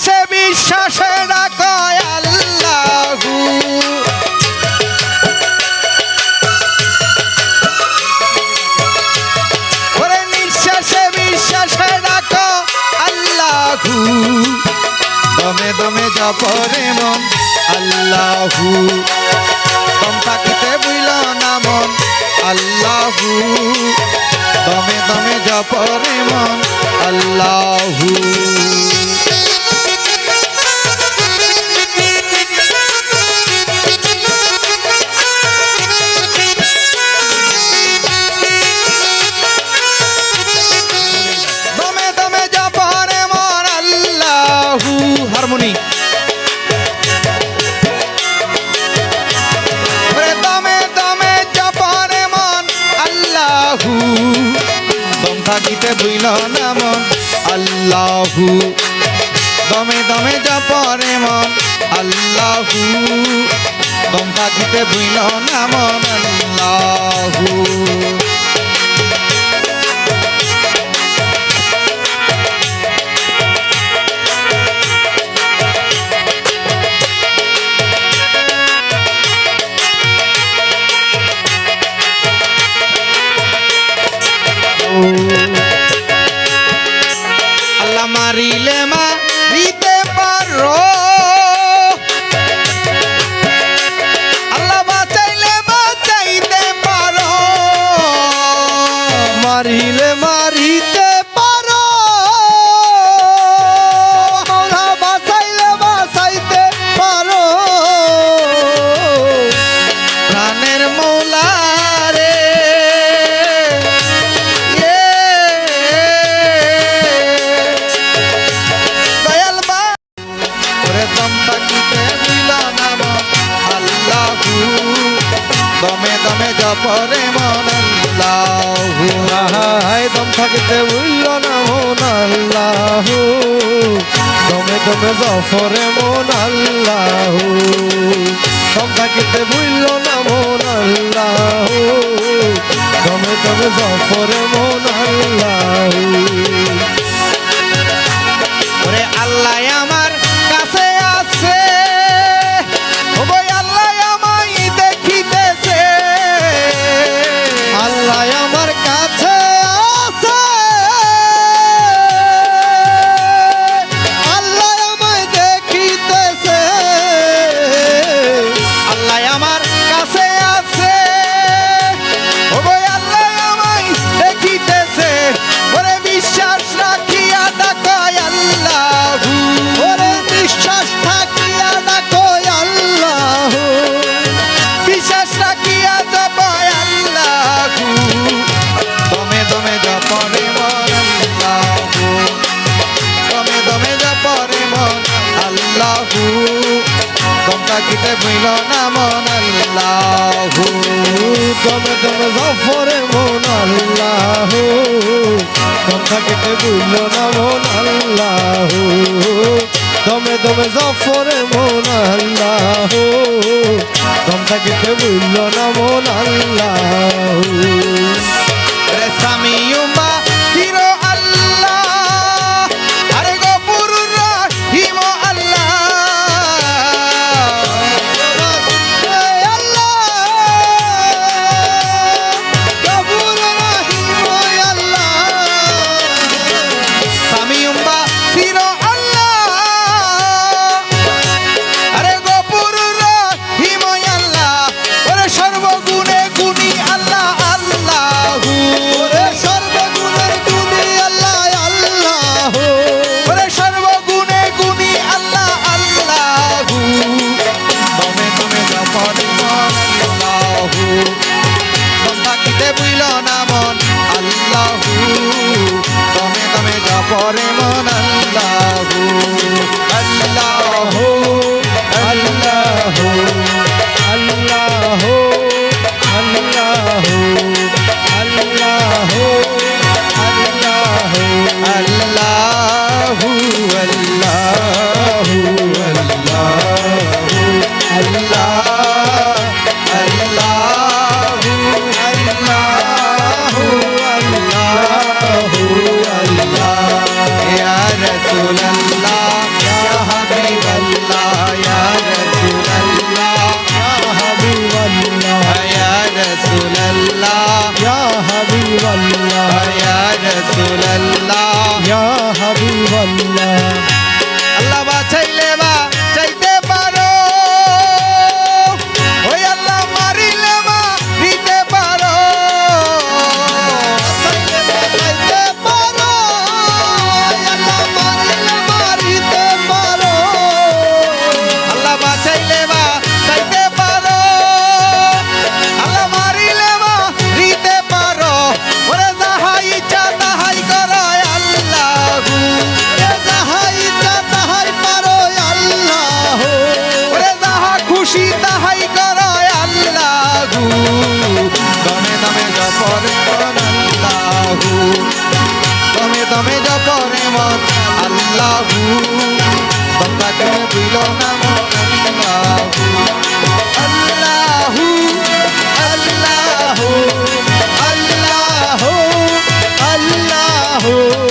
নিঃশ্বাসে বিশ্বাসে রাখয় আল্লাহু। নিঃশ্বাসে বিশ্বাসে রাখো আল্লাহু। দমে দমে জপরে মন আল্লাহু। দম থাকিতে না মন আল্লাহু। দমে দমে মন আল্লাহু। আল্লাহু। দমে দমে যা পরে মন আল্লাহু। দম থাকিতে বুইল না মন আল্লাহু। মারিলে মারিতে পারো। আল্লাহ বাঁচাইলে বাঁচাইতে পারো। মারিলে জপরে মন আল্লাহু হাই দম থাকিতে বুঝল না মন আল্লাহ। দমে দমে জফরে মন আল্লাহ। দম থাকিতে বুঝল না মন আল্লাহ। দমে দমে জফরে মন দম না মন আল্লাহ দমে দমে জফরে মন আল্লাহ কথা কেটে বুঝল না মন আল্লাহ দমে দমে জফরে মন আল্লাহ কথা কেটে বুঝল না মন আল্লাহ জপরে মন हो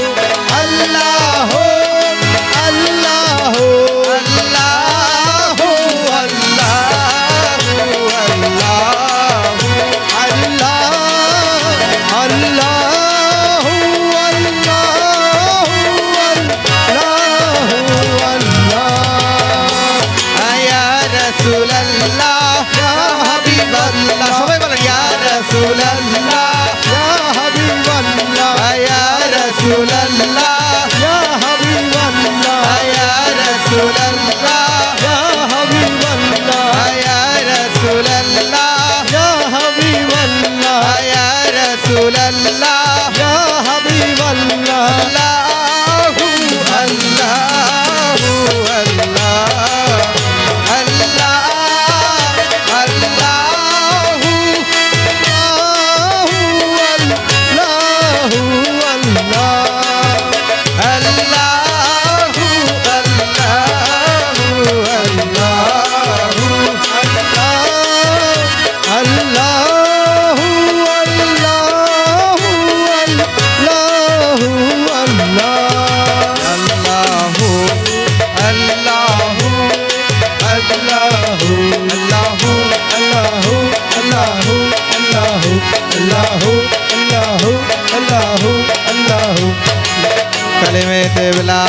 লা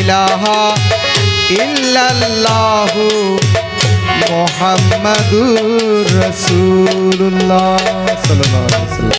ইলাহা ইল্লাল্লাহু মুহাম্মাদুর রাসূলুল্লাহ সাল্লাল্লাহু